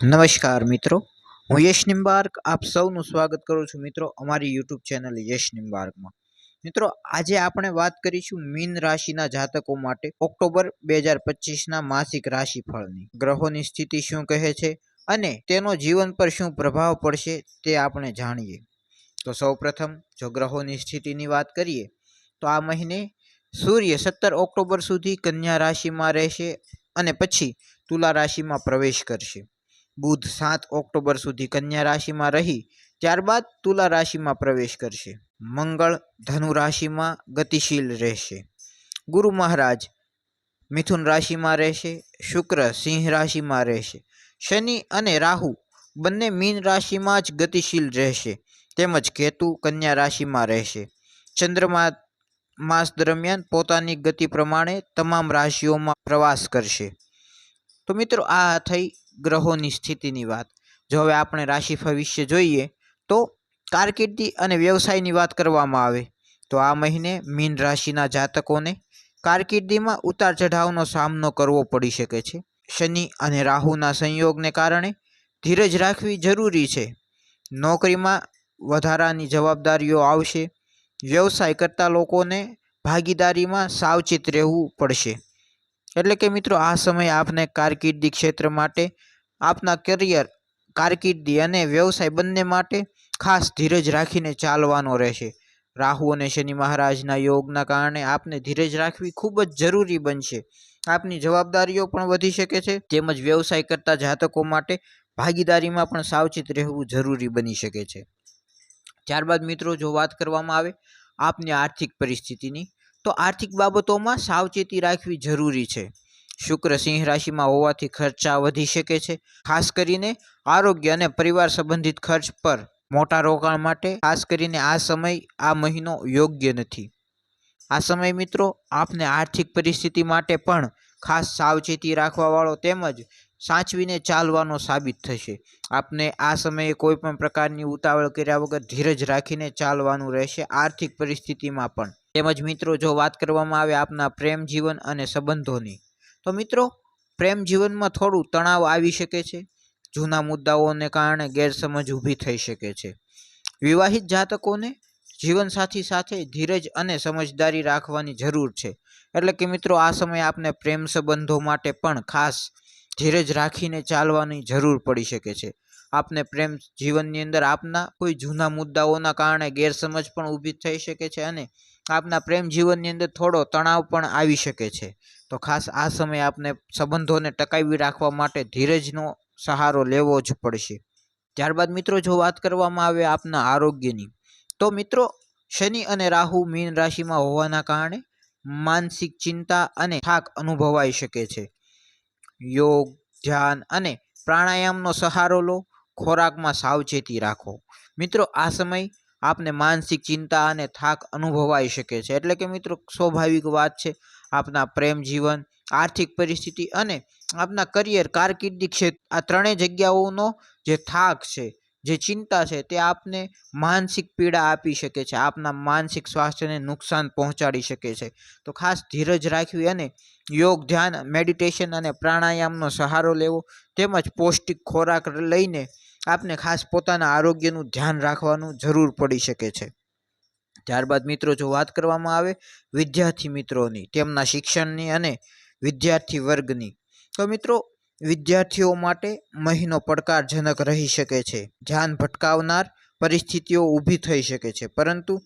નમસ્કાર મિત્રો, હું યશ નિમ્બાર્ક આપ સૌનું સ્વાગત કરું છું મિત્રો અમારી યુટ્યુબ ચેનલ યશ નિમ્બાર્કમાં મિત્રો, આજે આપણે વાત કરીશું મીન રાશિના જાતકો માટે ઓક્ટોબર બે હજાર પચીસના માસિક રાશિફળની. ગ્રહોની સ્થિતિ શું કહે છે અને તેનો જીવન પર શું પ્રભાવ પડશે તે આપણે જાણીએ. તો સૌપ્રથમ, જો ગ્રહોની સ્થિતિની વાત કરીએ, તો આ મહિને સૂર્ય સત્તર ઓક્ટોબર સુધી કન્યા રાશિમાં રહેશે અને પછી તુલા રાશિમાં પ્રવેશ કરશે. બુધ સાત ઓક્ટોબર સુધી કન્યા રાશિમાં રહી, ત્યારબાદ તુલા રાશિમાં પ્રવેશ કરશે. મંગળ ધનુ રાશિમાં ગતિશીલ રહેશે. ગુરુ મહારાજ મિથુન રાશિમાં રહેશે, શુક્ર સિંહ રાશિમાં રહેશે, શનિ અને રાહુ બંને મીન રાશિમાં જ ગતિશીલ રહેશે, તેમજ કેતુ કન્યા રાશિમાં રહેશે. ચંદ્રમા માસ દરમિયાન પોતાની ગતિ પ્રમાણે તમામ રાશિઓમાં પ્રવાસ કરશે. તો મિત્રો આ થઈ ગ્રહોની સ્થિતિની વાત. જો હવે આપણે રાશિ ભવિષ્ય જોઈએ, તો કારકિર્દી અને વ્યવસાયની વાત કરવામાં આવે, તો આ મહિને મીન રાશિના જાતકોને કારકિર્દીમાં ઉતાર ચઢાવનો સામનો કરવો પડી શકે છે. શનિ અને રાહુના સંયોગને કારણે ધીરજ રાખવી જરૂરી છે. નોકરીમાં વધારાની જવાબદારીઓ આવશે. વ્યવસાય કરતા લોકોને ભાગીદારીમાં સાવચેત રહેવું પડશે. એટલે કે મિત્રો, આ સમયે આપને કારકિર્દી ક્ષેત્ર માટે, આપના કરિયર કારકિર્દી અને વ્યવસાય બંને માટે ખાસ ધીરજ રાખીને ચાલવાનો રહેશે. રાહુ અને શનિ મહારાજના યોગના કારણે આપને ધીરજ રાખવી ખૂબ જ જરૂરી બનશે. આપની જવાબદારીઓ પણ વધી શકે છે, તેમજ વ્યવસાય કરતા જાતકો માટે ભાગીદારીમાં પણ સાવચેત રહેવું જરૂરી બની શકે છે. ત્યારબાદ મિત્રો, જો વાત કરવામાં આવે આપની આર્થિક પરિસ્થિતિની તો આર્થિક બાબતોમાં સાવચેતી રાખવી જરૂરી છે. શુક્ર સિંહ રાશિમાં હોવાથી ખર્ચા વધી શકે છે. ખાસ કરીને આરોગ્ય અને પરિવાર સંબંધિત ખર્ચ પર મોટા રોકાણ માટે, ખાસ કરીને આ સમય, આ મહિનો યોગ્ય નથી. આ સમય મિત્રો, આપને આર્થિક પરિસ્થિતિ માટે પણ ખાસ સાવચેતી રાખવાવાળો તેમજ સાચવીને ચાલવાનો સાબિત થશે. આપને આ સમયે કોઈ પણ પ્રકારની ઉતાવળ કર્યા વગર ધીરજ રાખીને ચાલવાનું રહેશે આર્થિક પરિસ્થિતિમાં પણ. તેમજ મિત્રો, જો વાત કરવામાં આવે આપના પ્રેમ જીવન અને સંબંધોની, તો મિત્રો, પ્રેમ જીવનમાં થોડું તણાવ આવી શકે છે. જૂના મુદ્દાઓને કારણે ગેરસમજ ઊભી થઈ શકે છે. વિવાહિત જાતકોને જીવનસાથી સાથે ધીરજ અને સમજદારી રાખવાની જરૂર છે. એટલે કે મિત્રો, આ સમયે આપને પ્રેમ સંબંધો માટે પણ ખાસ ધીરજ રાખીને ચાલવાની જરૂર પડી શકે છે. આપને પ્રેમ જીવનની અંદર આપના કોઈ જૂના મુદ્દાઓના કારણે ગેરસમજ પણ ઊભી થઈ શકે છે અને આપના પ્રેમ જીવનની અંદર થોડો તણાવ પણ આવી શકે છે. તો ખાસ આ સમયે આપને સંબંધોને ટકાવી રાખવા માટે ધીરજનો સહારો લેવો જ પડશે. ત્યારબાદ મિત્રો, જો વાત કરવામાં આવે આપના આરોગ્યની, તો મિત્રો, શનિ અને રાહુ મીન રાશિમાં હોવાના કારણે માનસિક ચિંતા અને થાક અનુભવાઈ શકે છે. યોગ, ધ્યાન અને પ્રાણાયામનો સહારો લો. ખોરાકમાં સાવચેતી રાખો. મિત્રો, આ સમય આપને માનસિક ચિંતા અને થાક અનુભવાઈ શકે છે. એટલે કે મિત્રો, સ્વાભાવિક વાત છે, આપના પ્રેમ જીવન, આર્થિક પરિસ્થિતિ અને આપના કરિયર કારકિર્દી ક્ષેત્ર, આ ત્રણેય જગ્યાઓનો જે થાક છે જે ચિંતા છે તે આપને માનસિક પીડા આપી શકે છે, આપના માનસિક સ્વાસ્થ્યને નુકસાન પહોંચાડી શકે છે. તો ખાસ ધીરજ રાખવી અને યોગ, ધ્યાન, મેડિટેશન અને પ્રાણાયામનો સહારો લેવો તેમજ પૌષ્ટિક ખોરાક લઈને આપને ખાસ પોતાના આરોગ્યનું ધ્યાન રાખવાનું જરૂર પડી શકે છે. ત્યારબાદ મિત્રો જો વાત કરવામાં આવે વિદ્યાર્થી મિત્રોની, તેમના શિક્ષણની અને વિદ્યાર્થી વર્ગની, તો મિત્રો વિદ્યાર્થીઓ માટે મહિનો પડકારજનક રહી શકે છે. ધ્યાન ભટકાવનાર પરિસ્થિતિઓ ઊભી થઈ શકે છે, પરંતુ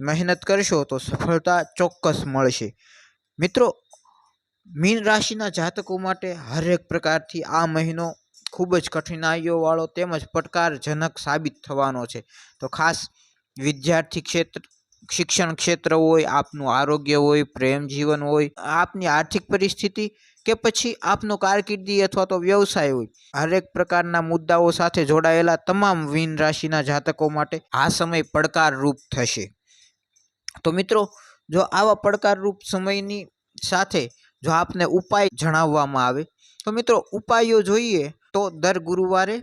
મહેનત કરશો તો સફળતા ચોક્કસ મળશે. મિત્રો, મીન રાશિના જાતકો માટે હરેક પ્રકારથી આ મહિનો ખૂબ જ કઠિનાઈઓવાળો તેમજ પડકારજનક સાબિત થવાનો છે. તો ખાસ વિદ્યાર્થી ક્ષેત્ર, શિક્ષણ ક્ષેત્ર હોય, આપનું આરોગ્ય હોય, પ્રેમ જીવન હોય, આપની આર્થિક પરિસ્થિતિ કે પછી આપનો કારકિર્દી અથવા તો વ્યવસાય હોય, હરેક પ્રકારના મુદ્દાઓ સાથે જોડાયેલા તમામ વિન રાશિના જાતકો માટે આ સમય પડકારરૂપ થશે. તો મિત્રો, જો આવા પડકારરૂપ સમયની સાથે જો આપને ઉપાય જણાવવામાં આવે, તો મિત્રો ઉપાયો જોઈએ તો દર ગુરુવારે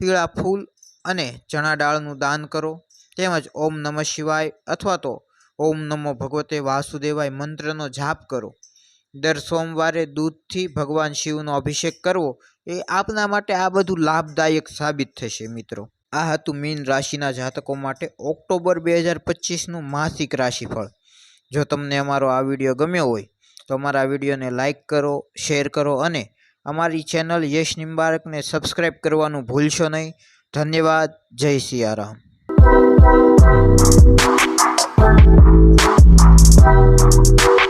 પીળા ફૂલ અને ચણા દાળનું દાન કરો, તેમજ ઓમ નમઃ શિવાય અથવા તો ઓમ નમો ભગવતે વાસુદેવાય મંત્રનો જાપ કરો. દર સોમવારે દૂધથી ભગવાન શિવનો અભિષેક કરવો, એ આપના માટે આ બધું લાભદાયક સાબિત થશે મિત્રો. આ હતું મીન રાશિના જાતકો માટે ઓક્ટોબર બે હજાર પચીસનું માસિક રાશિફળ. જો તમને અમારો આ વીડિયો ગમ્યો હોય, તો અમારા વિડીયોને લાઇક કરો, શેર કરો અને અમારી ચેનલ યશ નિમ્બારકને સબસ્ક્રાઈબ કરવાનું ભૂલશો નહીં. ધન્યવાદ. જય સિયારામ. Thank you.